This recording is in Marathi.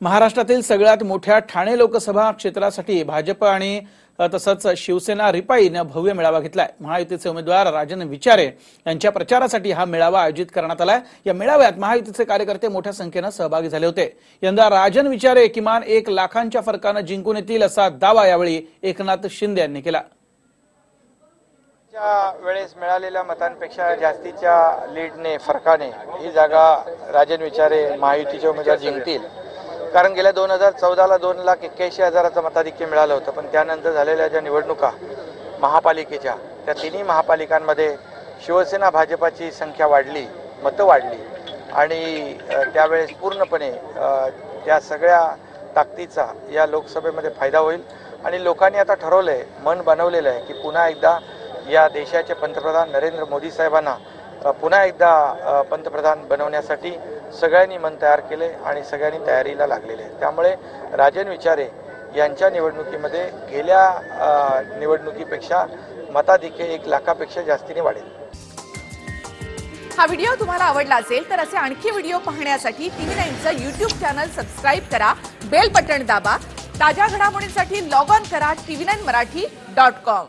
महाराष्ट्रातील सगळ्यात मोठ्या ठाणे लोकसभा क्षेत्रासाठी भाजप आणि तसंच शिवसेना रिपाईनं भव्य मेळावा घेतलाय. महायुतीचे उमेदवार राजन विचारे यांच्या प्रचारासाठी हा मेळावा आयोजित करण्यात आलाय. या मेळाव्यात महायुतीचे कार्यकर्ते मोठ्या संख्येनं सहभागी झाले होते. यंदा राजन विचारे किमान एक लाखांच्या फरकानं जिंकून येतील असा दावा यावेळी एकनाथ शिंदे यांनी केला. च्या वेळेस मिळालेल्या मतांपेक्षा जास्तीच्या लीडने फरकाने ही जागा राजन विचारे महायुतीचे उमेदवार जिंकतील कारण गेल्या दोन हजार चौदाला दोन लाख एक्क्याऐंशी हजाराचं मताधिक्य मिळालं होतं. पण त्यानंतर झालेल्या ज्या निवडणुका महापालिकेच्या त्या तिन्ही महापालिकांमध्ये शिवसेना भाजपाची संख्या वाढली मतं वाढली. आणि त्यावेळेस पूर्णपणे त्या सगळ्या ताकदीचा या लोकसभेमध्ये फायदा होईल. आणि लोकांनी आता ठरवलं आहे मन बनवलेलं आहे की पुन्हा एकदा या देशाचे पंतप्रधान नरेंद्र मोदी साहेबांना पुन्हा एकदा पंतप्रधान बनवण्यासाठी सगळ्यांनी मन तयार केले आणि सगळ्यांनी तयारीला लागलेले आहे त्यामुळे राजन विचारे यांच्या निवडणुकीमध्ये गेल्या निवडणुकीपेक्षा मताधिक्य एक लाखापेक्षा जास्तीने वाढेल. हा व्हिडिओ तुम्हाला आवडला असेल तर असे आणखी व्हिडिओ पाहण्यासाठी टीव्ही नाईनचं युट्यूब चॅनल सबस्क्राईब करा बेल बटन दाबा ताज्या घडामोडींसाठी लॉग ऑन करा TV nine Marathi dot com.